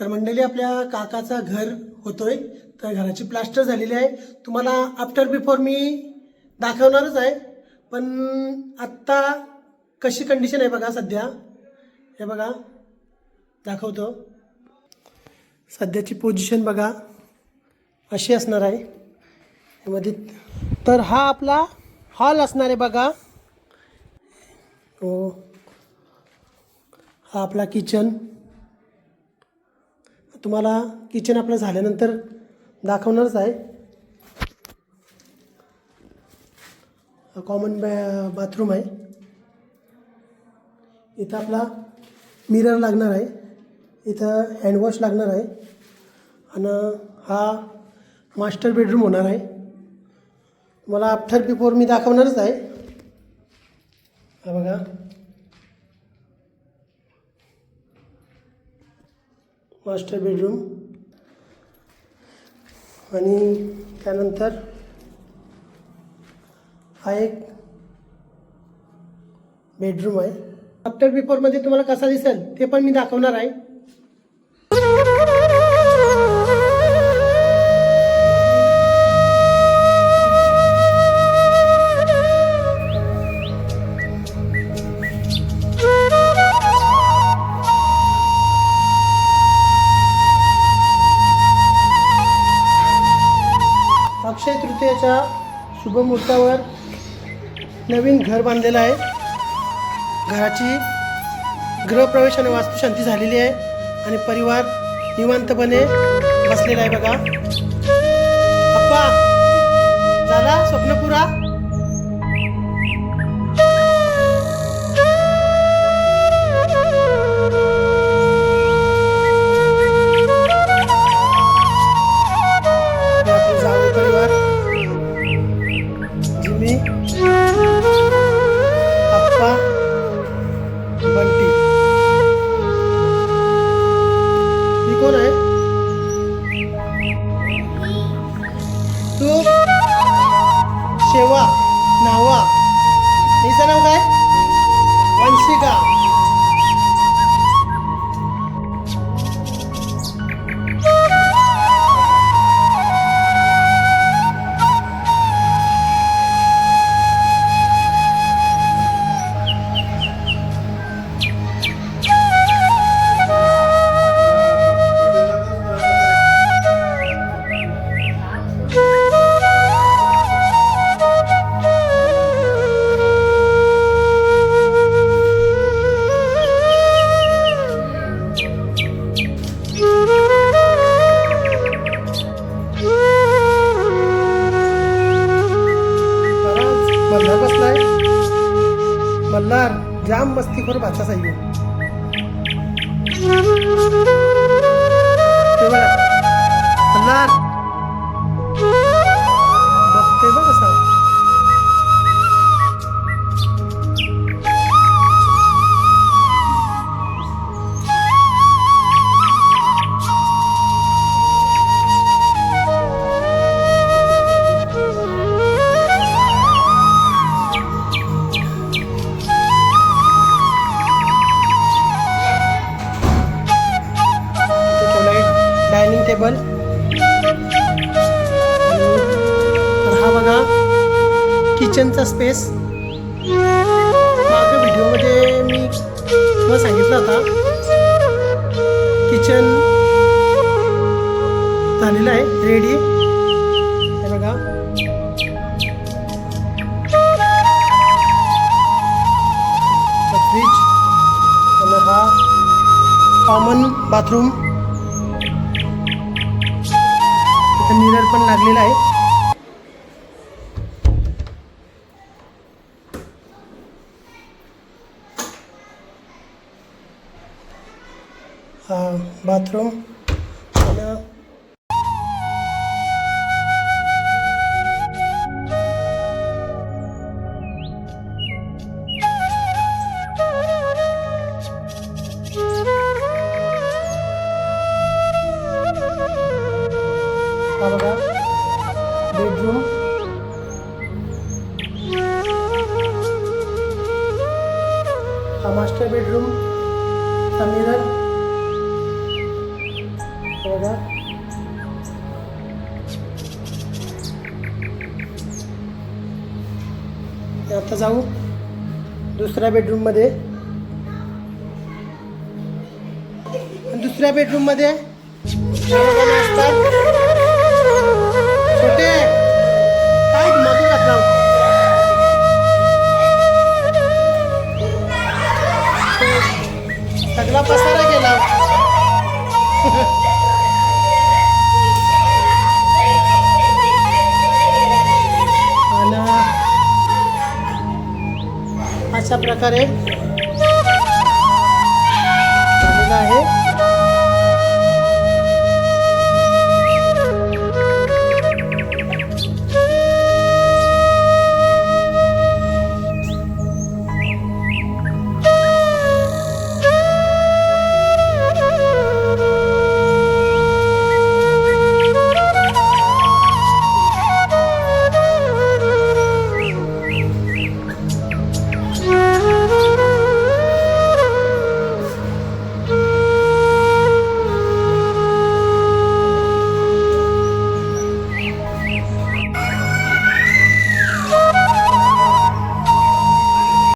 तर मंडळी आपल्या काकाचा घर होतोय. तर घराची प्लास्टर झालेली आहे. तुम्हाला आफ्टर बिफोर मी दाखवणारच आहे. पण आत्ता कशी कंडिशन आहे बघा सध्या. हे बघा दाखवतो. सध्याची पोझिशन बघा अशी असणार आहे. मध्ये तर हा आपला हॉल असणार आहे बघा. हो. हा आपला किचन तुम्हाला किचन आपलं झाल्यानंतर दाखवणारच आहे. कॉमन बॅ बाथरूम आहे. इथं आपला मिरर लागणार आहे. इथं हँडवॉश लागणार आहे. आणि हा मास्टर बेडरूम होणार आहे. मला आफ्टर बिफोर मी दाखवणारच आहे. हा बघा. मास्टर बेडरूम आणि त्यानंतर हा एक बेडरूम आहे. आफ्टर बिफोरमध्ये तुम्हाला कसा दिसेल ते पण मी दाखवणार आहे. अक्षय तृतीयेच्या शुभमुहूर्तावर नवीन घर बांधलेलं आहे. घराची गृहप्रवेश आणि वास्तुशांती झालेली आहे आणि परिवार निवांतपणे बसलेला आहे बघा. अप्पा झाला स्वप्नपुरा? कोण आहे? तू? शेवा नावा. हिचं नाव काय? वंशिका কি করে বাচ্চা চাইবে। আল্লাহ किचनचा स्पेस मागं व्हिडिओमध्ये मी तुम्हाला सांगितलं होता. किचन झालेलं आहे रेडी हे बघा. फ्रीज आणि हा कॉमन बाथरूम इथं मिरर पण लागलेला आहे. बाथरूम. आणि हा बघा. बेडरूम. हा मास्टर बेडरूम. हा मिरर. बघा आता जाऊ दुसऱ्या बेडरूममध्ये दुसऱ्या बेडरूममध्ये सर्वजण छोटे अशा प्रकारे